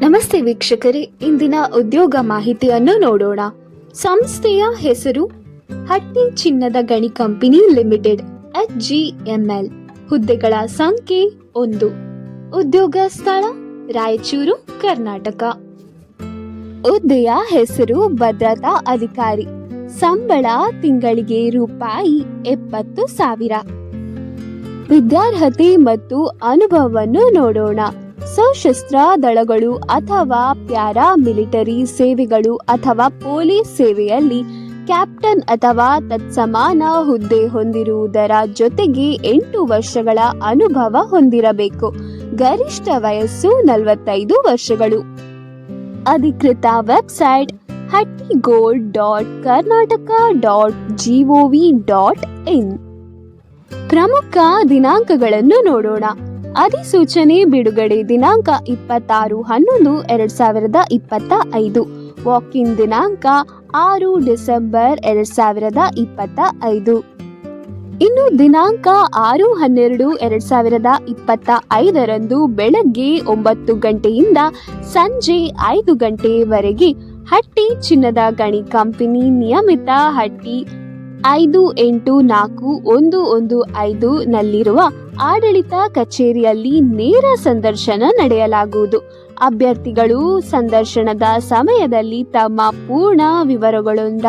ನಮಸ್ತೆ ವೀಕ್ಷಕರೇ, ಇಂದಿನ ಉದ್ಯೋಗ ಮಾಹಿತಿಯನ್ನು ನೋಡೋಣ. ಸಂಸ್ಥೆಯ ಹೆಸರು ಹಟ್ಟಿ ಚಿನ್ನದ ಗಣಿ company limited, H G ML ಹುದ್ದೆಗಳ ಸಂಖ್ಯೆ ಒಂದು, ಉದ್ಯೋಗ ಸ್ಥಳ ರಾಯಚೂರು, ಕರ್ನಾಟಕ. ಹುದ್ದೆಯ ಹೆಸರು ಭದ್ರತಾ ಅಧಿಕಾರಿ, ಸಂಬಳ ತಿಂಗಳಿಗೆ ರೂಪಾಯಿ ಎಪ್ಪತ್ತು ಸಾವಿರ. ವಿದ್ಯಾರ್ಹತೆ ಮತ್ತು ಅನುಭವವನ್ನು ನೋಡೋಣ. ಸಶಸ್ತ್ರ ದಳಗಳು ಅಥವಾ ಪ್ಯಾರಾ ಮಿಲಿಟರಿ ಸೇವೆಗಳು ಅಥವಾ ಪೊಲೀಸ್ ಸೇವೆಯಲ್ಲಿ ಕ್ಯಾಪ್ಟನ್ ಅಥವಾ ತತ್ಸಮಾನ ಹುದ್ದೆ ಹೊಂದಿರುವುದರ ಜೊತೆಗೆ ಎಂಟು ವರ್ಷಗಳ ಅನುಭವ ಹೊಂದಿರಬೇಕು. ಗರಿಷ್ಠ ವಯಸ್ಸು ನಲವತ್ತೈದು ವರ್ಷಗಳು. ಅಧಿಕೃತ website Hatti gold dot Karnataka dot GOV dot in. ಪ್ರಮುಖ ದಿನಾಂಕಗಳನ್ನು ನೋಡೋಣ. ಅಧಿಸೂಚನೆ ಬಿಡುಗಡೆ ದಿನಾಂಕ ಇಪ್ಪತ್ತಾರು ಹನ್ನೊಂದು ಎರಡ್ ಸಾವಿರದ ಇಪ್ಪತ್ತ ಐದು. ವಾಕಿಂಗ್ ದಿನಾಂಕ ಆರು ಡಿಸೆಂಬರ್ ಎರಡ್ ಸಾವಿರದ ಇಪ್ಪತ್ತ ಐದು. ಇನ್ನು ದಿನಾಂಕ ಆರು ಹನ್ನೆರಡು ಎರಡ್ ಸಾವಿರದ ಇಪ್ಪತ್ತ ಐದರಂದು ಬೆಳಗ್ಗೆ ಒಂಬತ್ತು ಗಂಟೆಯಿಂದ ಸಂಜೆ ಐದು ಗಂಟೆವರೆಗೆ ಹಟ್ಟಿ ಚಿನ್ನದ ಗಣಿ ಕಂಪನಿ ನಿಯಮಿತ ಹಟ್ಟಿ ಐದು ಎಂಟು ನಾಲ್ಕು ಒಂದು ಒಂದು ಐದು ನಲ್ಲಿರುವ ಆಡಳಿತ ಕಚೇರಿಯಲ್ಲಿ ನೇರ ಸಂದರ್ಶನ ನಡೆಯಲಾಗುವುದು. ಅಭ್ಯರ್ಥಿಗಳು ಸಂದರ್ಶನದ ಸಮಯದಲ್ಲಿ ತಮ್ಮ ಪೂರ್ಣ ವಿವರಗಳಿಂದ,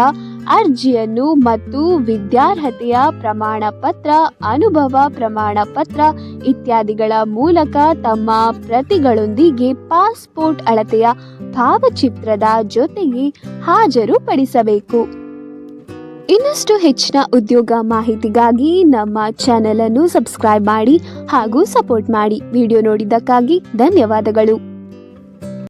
ಅರ್ಜಿಯನ್ನು ಮತ್ತು ವಿದ್ಯಾರ್ಹತೆಯ ಪ್ರಮಾಣ ಪತ್ರ ಅನುಭವ ಪ್ರಮಾಣ ಪತ್ರ ಇತ್ಯಾದಿಗಳ ಮೂಲಕ ತಮ್ಮ ಪ್ರತಿಗಳೊಂದಿಗೆ ಪಾಸ್ಪೋರ್ಟ್ ಅಳತೆಯ ಭಾವಚಿತ್ರದ ಜೊತೆಗೆ ಹಾಜರುಪಡಿಸಬೇಕು. ಇನ್ನಷ್ಟು ಹೆಚ್ಚಿನ ಉದ್ಯೋಗ ಮಾಹಿತಿಗಾಗಿ ನಮ್ಮ ಚಾನೆಲ್ ಅನ್ನು ಸಬ್ಸ್ಕ್ರೈಬ್ ಮಾಡಿ ಹಾಗೂ ಸಪೋರ್ಟ್ ಮಾಡಿ. ವಿಡಿಯೋ ನೋಡಿದ್ದಕ್ಕಾಗಿ ಧನ್ಯವಾದಗಳು.